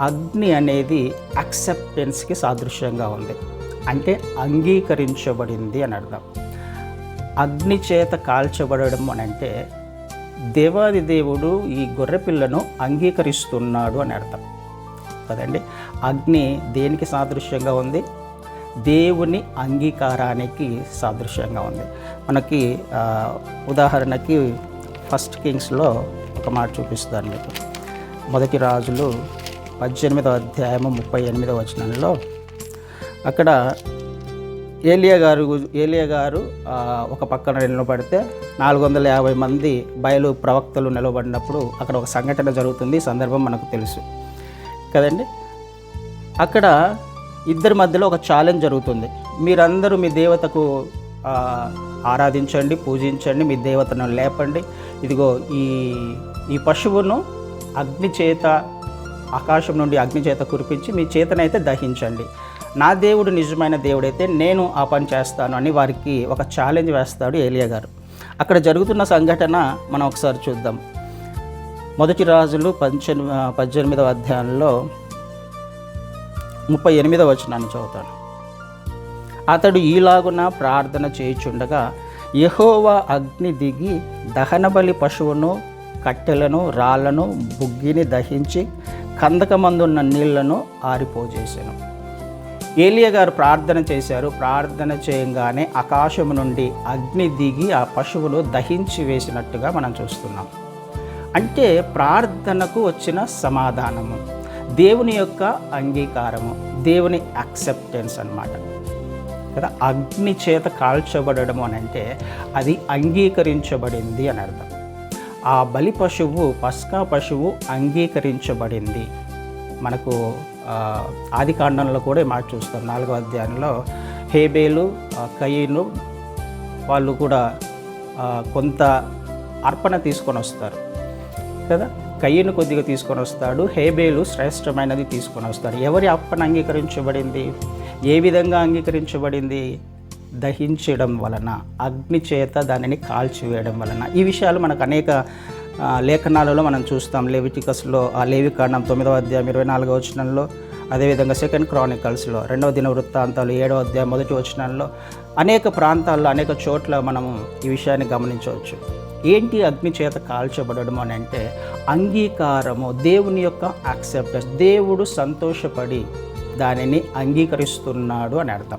అగ్ని అనేది అక్సెప్టెన్స్కి సాదృశ్యంగా ఉంది. అంటే అంగీకరించబడింది అని అర్థం. అగ్ని చేత కాల్చబడడం అని అంటే దేవాది దేవుడు ఈ గొర్రెపిల్లను అంగీకరిస్తున్నాడు అని అర్థం. కదండి? అగ్ని దేనికి సాదృశ్యంగా ఉంది? దేవుని అంగీకారానికి సాదృశ్యంగా ఉంది. మనకి ఉదాహరణకి ఫస్ట్ కింగ్స్లో ఒక మాట చూపిస్తాను మీకు. మొదటి రాజులు పద్దెనిమిదవ అధ్యాయము ముప్పై ఎనిమిదవ వచనంలో అక్కడ ఏలియా గారు ఏలియా గారు ఒక పక్కన నిలబడితే నాలుగు వందల యాభై మంది బయలు ప్రవక్తలు నిలబడినప్పుడు అక్కడ ఒక సంఘటన జరుగుతుంది సందర్భం మనకు తెలుసు. కదండి? అక్కడ ఇద్దరి మధ్యలో ఒక ఛాలెంజ్ జరుగుతుంది. మీరందరూ మీ దేవతకు ఆరాధించండి పూజించండి మీ దేవతను లేపండి. ఇదిగో ఈ ఈ పశువును అగ్ని చేత ఆకాశం నుండి అగ్ని చేత కురిపించి మీ చేతనైతే దహించండి. నా దేవుడు నిజమైన దేవుడైతే నేను ఆ పని చేస్తాను అని వారికి ఒక ఛాలెంజ్ వేస్తాడు ఏలియా గారు. అక్కడ జరుగుతున్న సంఘటన మనం ఒకసారి చూద్దాం. మొదటి రాజులు పంచెని పద్దెనిమిదవ అధ్యాయంలో ముప్పై ఎనిమిదవ వచనాన్ని చదువుతాను అతడు ఈలాగున ప్రార్థన చేయుచుండగా యహోవా అగ్ని దిగి దహనబలి పశువును కట్టెలను రాళ్ళను బుగ్గిని దహించి కందకమందున్న నీళ్ళను ఆరిపోజేశాను ఏలియా గారు ప్రార్థన చేశారు. ప్రార్థన చేయంగానే ఆకాశం నుండి అగ్ని దిగి ఆ పశువును దహించి వేసినట్టుగా మనం చూస్తున్నాం. అంటే ప్రార్థనకు వచ్చిన సమాధానము. దేవుని యొక్క అంగీకారము. దేవుని యాక్సెప్టెన్స్ అనమాట కదా? అగ్ని చేత కాల్చబడడం అని అంటే అది అంగీకరించబడింది అని అర్థం. ఆ బలి పశువు పస్కా పశువు అంగీకరించబడింది. మనకు ఆది కాండంలో కూడా ఈ మాట చూస్తాం. నాలుగో అధ్యాయంలో హేబేలు కయ్యను వాళ్ళు కూడా కొంత అర్పణ తీసుకొని వస్తారు. కదా? కయ్యను కొద్దిగా తీసుకొని వస్తాడు హేబేలు శ్రేష్టమైనది తీసుకొని వస్తాడు. ఎవరి అర్పణ అంగీకరించబడింది? ఏ విధంగా అంగీకరించబడింది? దహించడం వలన అగ్ని చేత దానిని కాల్చివేయడం వలన. ఈ విషయాలు మనకు అనేక లేఖనాలలో మనం చూస్తాం. లేవిటికస్లో ఆ లేవికాండం తొమ్మిదవ అధ్యాయం ఇరవై నాలుగవ వచనంలో అదేవిధంగా సెకండ్ క్రానికల్స్లో రెండవ దిన వృత్తాంతాలు ఏడవ అధ్యాయం మొదటి వచనంలో అనేక ప్రాంతాల్లో అనేక చోట్ల మనము ఈ విషయాన్ని గమనించవచ్చు. ఏంటి అగ్ని చేత కాల్చబడడం అని అంటే అంగీకారము దేవుని యొక్క యాక్సెప్టెన్స్. దేవుడు సంతోషపడి దానిని అంగీకరిస్తున్నాడు అని అర్థం.